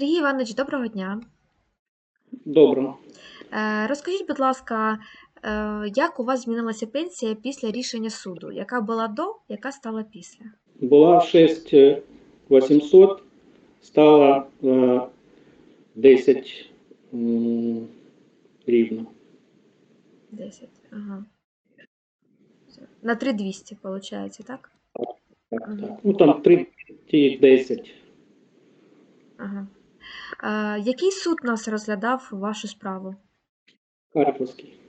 Сергій Іванович, доброго дня. Добре. Е, Розкажіть, будь ласка, е, як у вас змінилася пенсія після рішення суду? Яка була до, яка стала після? Була 6800, стала е, 10 рівно. 10. Ага. На 3200, виходить, так? Так, так. Ну там 30, 10. Ага. Який суд нас розглядав вашу справу? Харківський.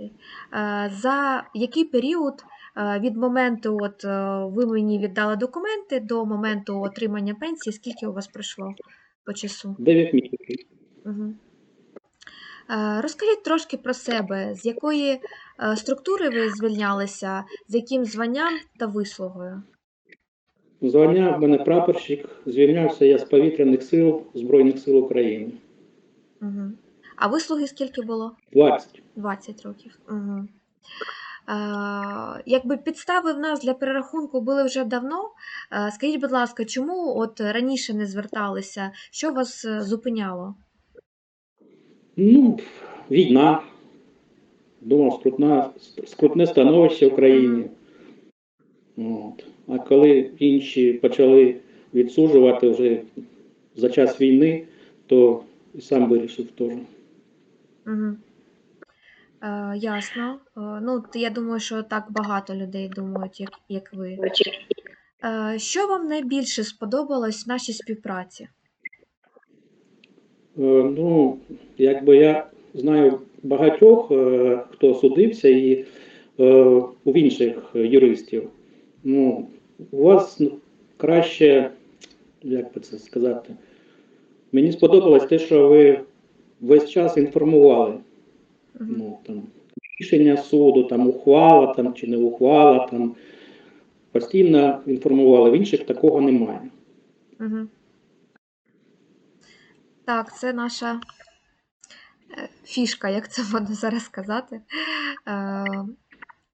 Е, За який період від моменту, от е, ви мені віддали документи до моменту отримання пенсії, скільки у вас пройшло по часу? 9 місяців. Угу. Розкажіть трошки про себе, з якої е, структури ви звільнялися, з яким званням та вислугою? Звання в мене прапорщик. Звільнявся я з повітряних сил Збройних сил України. Угу. А вислуги скільки було? 20. 20 років. Угу. Е, якби підстави в нас для перерахунку були вже давно. Е, скажіть, будь ласка, чому от раніше не зверталися? Що вас е, зупиняло? Ну, війна. Думав, скрутна, скрутне становище в країні. От. А коли інші почали відсуджувати вже за час війни, то і сам вирішив теж. Угу. Е, ясно. Е, ну, я думаю, що так багато людей думають, як, як ви. Е, що вам найбільше сподобалось в нашій співпраці? Е, Ну, якби я знаю багатьох, е, хто судився, і е, у інших юристів. Ну, у вас ну, краще, як би це сказати, мені сподобалось те, що ви весь час інформували. Ну, там, рішення суду, там, ухвала там, чи не ухвала, там, постійно інформували. В інших такого немає. Угу. Так, це наша е, фішка, як це можна зараз сказати.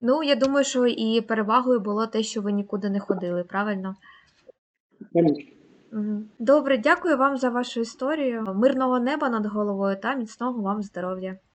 Ну, я думаю, що і перевагою було те, що ви нікуди не ходили, правильно? Добре, дякую вам за вашу історію. Мирного неба над головою та міцного вам здоров'я.